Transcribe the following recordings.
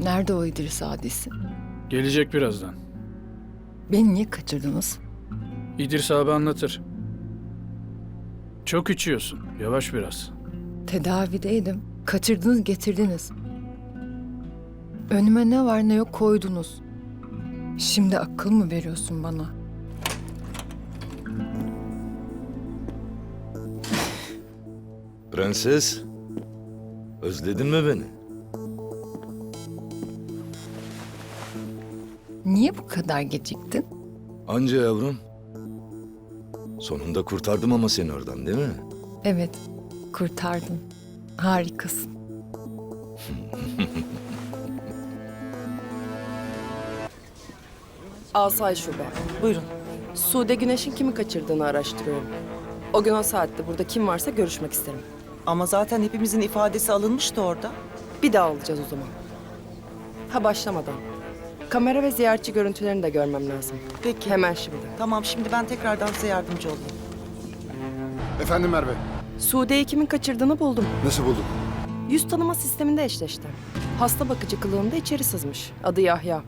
Nerede o İdris Adisi? Gelecek birazdan. Beni niye kaçırdınız? İdris abi anlatır. Çok içiyorsun. Yavaş biraz. Tedavideydim. Kaçırdınız getirdiniz. Önüme ne var ne yok koydunuz. Şimdi akıl mı veriyorsun bana? Prenses, özledin mi beni? Niye bu kadar geciktin? Anca yavrum. Sonunda kurtardım ama seni oradan değil mi? Evet, kurtardın. Harikasın. Asay Şube. Buyurun. Sude Güneş'in kimi kaçırdığını araştırıyorum. O gün o saatte burada kim varsa görüşmek isterim. Ama zaten hepimizin ifadesi alınmıştı orada. Bir daha alacağız o zaman. Ha başlamadan. Kamera ve ziyaretçi görüntülerini de görmem lazım. Peki. Hemen şimdi. Tamam şimdi ben tekrardan size yardımcı olayım. Efendim Merve, Sude'yi kimin kaçırdığını buldum. nasıl buldun? Yüz tanıma sisteminde eşleşti. Hasta bakıcı kılığında içeri sızmış. Adı Yahya.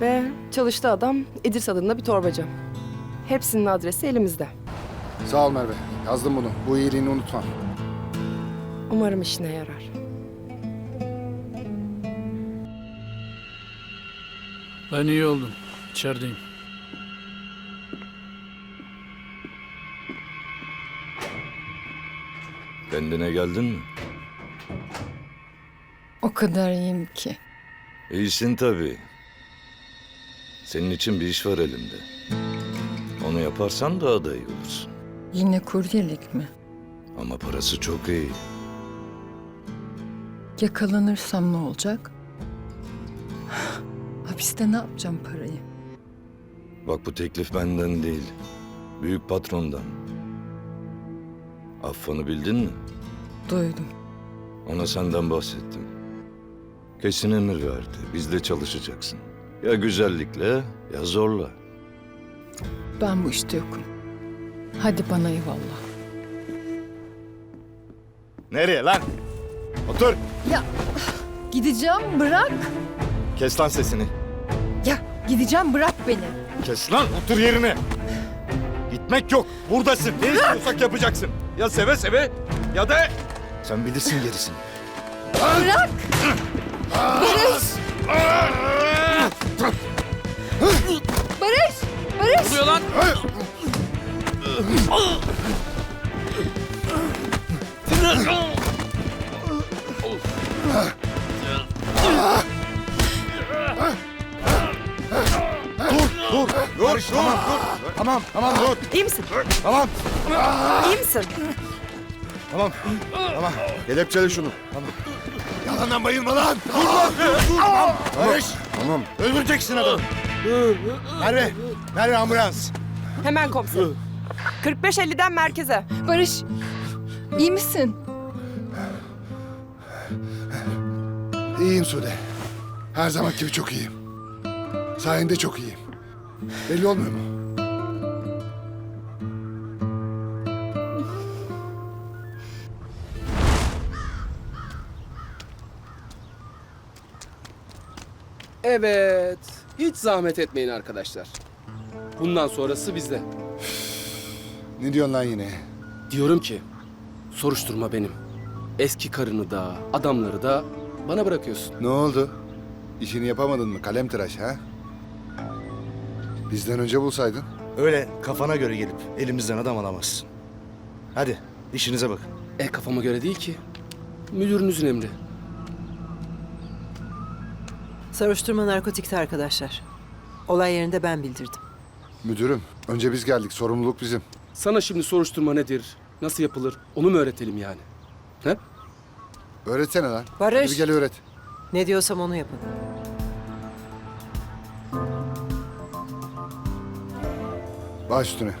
Ve çalıştığı adam İdris adında bir torbacı. Hepsinin adresi elimizde. Sağ ol Merve, yazdım bunu. Bu iyiliğini unutmam. Umarım işine yarar. Ben iyi oldum. İçerideyim. Kendine geldin mi? O kadar iyiyim ki. İyisin tabii. Senin için bir iş var elimde. Onu yaparsan daha da iyi olursun. Yine kuryelik mi? Ama parası çok iyi. Yakalanırsam ne olacak? Hapiste ne yapacağım parayı? Bak bu teklif benden değil. Büyük patrondan. Affını bildin mi? Duydum. Ona senden bahsettim. Kesin emir verdi. Bizde çalışacaksın. Ya güzellikle ya zorla. Ben bu işte yokum. Hadi bana eyvallah. Nereye lan? Otur. Ya gideceğim bırak. Kes lan sesini. Gideceğim bırak beni. Kes lan otur yerine. Gitmek yok. Buradasın. Ne istiyorsak yapacaksın. Ya seve seve ya da... Sen bilirsin gerisini. Bırak. Barış. Barış. Barış. oluyor lan? Dur. Dur. Tamam dur. Tamam tamam dur. İyi misin? Tamam. İyi misin? Tamam. Tamam. Kelepçele şunu. Tamam. Yalandan bayılma lan. Dur lan. Dur. Tamam. Barış. Tamam. Öldüreceksin adamı. Merve. Merve ambulans. Hemen komiserim. 45-50'den merkeze. Barış. İyi misin? İyiyim Sude. Her zaman gibi çok iyiyim. Sayende çok iyiyim. Belli olmuyor mu? Evet. Hiç zahmet etmeyin arkadaşlar. Bundan sonrası bizde. Ne diyorsun lan yine? Diyorum ki soruşturma benim. Eski karını da adamları da bana bırakıyorsun. Ne oldu? İşini yapamadın mı kalem tıraş ha? Bizden önce bulsaydın. Öyle kafana göre gelip elimizden adam alamazsın. Hadi işinize bakın. E kafama göre değil ki. Müdürünüzün emri. Soruşturma narkotikte arkadaşlar. Olay yerinde ben bildirdim. Müdürüm, önce biz geldik. Sorumluluk bizim. Sana şimdi soruşturma nedir, nasıl yapılır onu mu öğretelim yani? He? Öğretsene lan. Barış. Hadi bir gel öğret. Ne diyorsam onu yapın. Baş üstüne.